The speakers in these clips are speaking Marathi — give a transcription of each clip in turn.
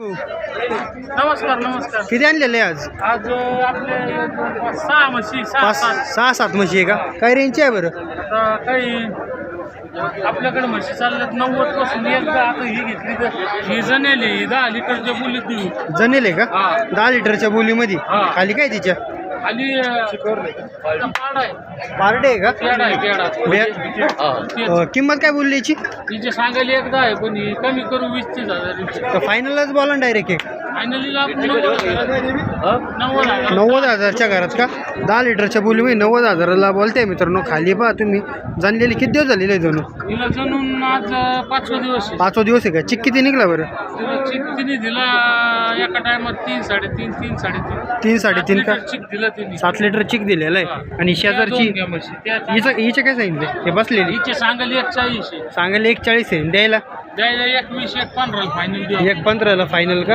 नमस्कार नमस्कार. किती आणलेले आज? आज आपले सहा म्हशी सहा पाच सात. सहा सात म्हशी आहे का? काय रेंजची आहे बरं? आता काही आपल्याकडे म्हशी चालल्यात नव्वदपासून. एकदा आता ही घेतली तर ही जनेली ही दहा लिटरच्या बोलीत देऊ. जनेल आहे का? हा. दहा लिटरच्या बोलीमध्ये? हा. खाली काय तिच्या? खाली पाड आहे पार्टे आहे का? पेड आहे पेड बे- आहे अं, किंमत काय बोलली याची? तिचे सांगायला एकदा आहे पण ही कमी करू वीस तीस हजार तर फायनलच बोला डायरेक्ट एक. नव्वद हजार. नव्वद हजार. नव्वद हजारच्या घरात का? दहा लिटरच्या बोलीमध्ये नव्वद हजाराला बोलते मित्रांनो खाली पहा तुम्ही. जाणलेली किती दिवस झालेले आहे जणू? पाचवा दिवस आहे. पाचवा दिवस आहे का? चिक किती निघला बरं? चिक तिने दिला एका टायमात तीन साडेतीन तीन साडेतीन. तीन साडेतीन का सात लिटर चिक दिला तिने. सात लिटर चिक दिलेला आहे. आणि शेजारची हिचं हिचे काय सांगितले? हे बसलेली. हिचे सांगायला एक चाळीस आहे. सांगायला एक चाळीस आहे. द्यायला. द्यायला एक वीस एक पंधरा फायनल एक पंधराला फायनल का?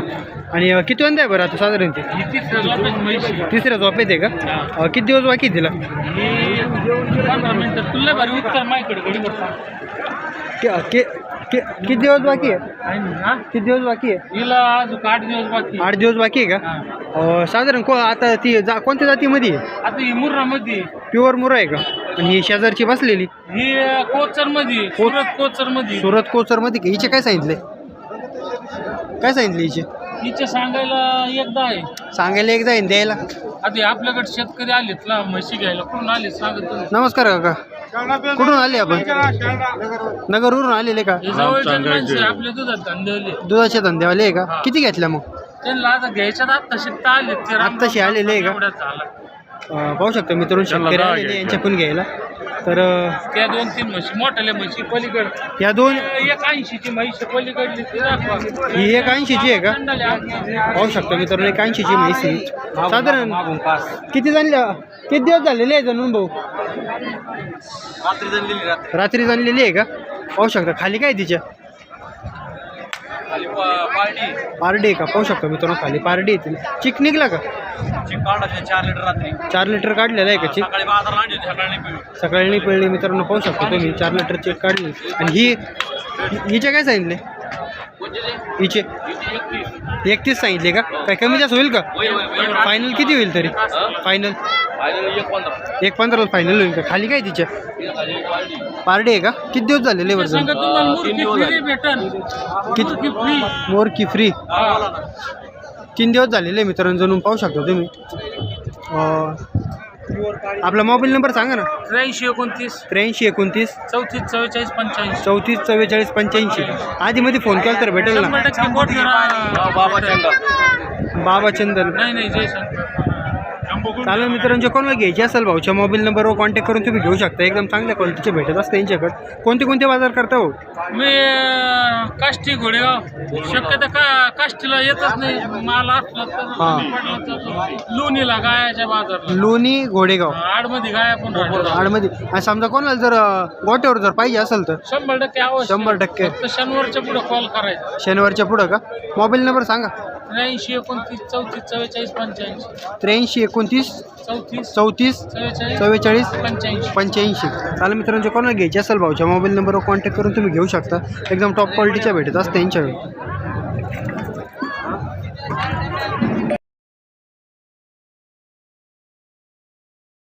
आणि अं, किती वंदा आहे बरं आता साधारण ते ही तिसऱ्या झोपेत म्हैशी तिसऱ्या झोपेत आहे का? अं, किती दिवस बाकी आहे तिला? ही पंधरा मिनिटं. तुला भारी उत्तर माझ्याकडे घडी बघता कि- कि- कि- किती दिवस बाकी आहे? किती दिवस बाकी आहे? हिला अजून आठ दिवस बाकी आठ दिवस बाकी आहे का? हा. अं, साधारण को आता ती जा कोणत्या जातीमध्ये आता ही मुर्रामध्ये प्युअर मुरा आहे का? आणि ही शेजारची बसलेली? ही कोचरमध्ये सुरत कोचरमध्ये सुरत कोचरमध्ये का हिचे काय सांगितले? काय सांगितले हिचे? हिचे सांगायला एकदा आहे. सांगायला एकदा आहे द्यायला? आता हे आपल्याकडे शेतकरी आलेत ना म्हशी घ्यायला. कुठून आले? सांगत. नमस्कार काका. कुठून आले आपण? नगरवरून आलेले का? जवळचे माणसं आपल्या दुधात धंदेवाले दुधाचे धंदेवाले आहे का. किती घेतल्या मग? त्यांना आता घ्यायच्यात आत्ता शिकता आले ते आत्ताशी आलेले आहे का? अं, पाहू शकता मित्रांनो शेतकरी आलेले यांच्याकडून घ्यायला. तर अं, त्या दोन तीन म्हशी मोठ्याल्या म्हशी पलीकड. या दोन एक ऐंशीची म्हैस पलीकडली ती दाखवा. ही एक ऐंशीची आहे का? पाहू शकता मित्रांनो एक ऐंशीची म्हैस आहे. साधारण किती जाणल्या किती दिवस झालेले आहे जणून भाऊ रात्री जाणलेली आहे का? पाहू शकता. खाली काय तिच्या? खाली पा- पारडी. पारडी आहे का? पाहू शकता मित्रांनो खाली पारडी येतील चिक निघला का? चार लिटर रात्री. चार लिटर काढलेला आहे का चिक? सकाळी बाजार आणली होती, सकाळी नाही. सकाळी पिळली मित्रांनो पाहू शकता तुम्ही. चार लिटर चेक काढली. आणि ही हि- हिचे काय सांगितले? हिचे? एकतीस सांगितले का? काय कमी जास्त होईल का? फायनल किती होईल तरी? फायनल एक पंधरा फायनल होईल का? खाली काय तिच्या? पारडी आहे का? किती दिवस झालेले किती फ्री मोर की फ्री तीन दिवस झालेले मित्रांनो जणून पाहू शकता तुम्ही. आपला मोबाईल नंबर सांगा ना. त्र्याऐंशी एकोणतीस. त्र्याऐंशी एकोणतीस. चौतीस चव्वेचाळीस पंच्याऐंशी. चौतीस चव्वेचाळीस पंच्याऐंशी. आधीमध्ये फोन केला तर भेटेल ना. बोट करा. बाबा चंदन. नाही नाही जयशंकर. चालेल मित्रांनो कोणाला घ्यायची असेल भाऊच्या मोबाईल नंबरवर कॉन्टॅक्ट करून तुम्ही घेऊ शकता. एकदम चांगल्या क्वालिटीचे भेटत असते यांच्याकडे. कोणते कोणते बाजार करता हो? मी काष्टी घोडेगाव. शक्यतो का काष्टीला येतच नाही. माल असला तर हा. पडला तर लोणीला गायाच्या बाजारला. लोणी घोडेगाव. आडमध्ये गाया पण राहतात. आडमध्ये. आणि समजा कोणाला जर अं, गोट्यावर जर पाहिजे असेल तर? शंभर टक्के आवश्यक शंभर टक्के. फक्त शनिवारच्या पुढे कॉल करायचा. शनिवारच्या पुढं का? मोबाईल नंबर सांगा. त्र्याऐंशी एकोणतीस चौतीस चव्वेचाळीस पंच्याऐंशी. त्र्याऐंशी एकोणतीस चौतीस चौतीस चव्वेचाळीस चव्वेचाळीस पंच्याऐंशी. पंच्याऐंशी. चालेल मित्रांनो कोणाला घ्यायची असेल भाऊच्या मोबाईल नंबरवर कॉन्टॅक्ट करून तुम्ही घेऊ शकता. एकदम टॉप क्वालिटीच्या भेटत असते यांच्याकडे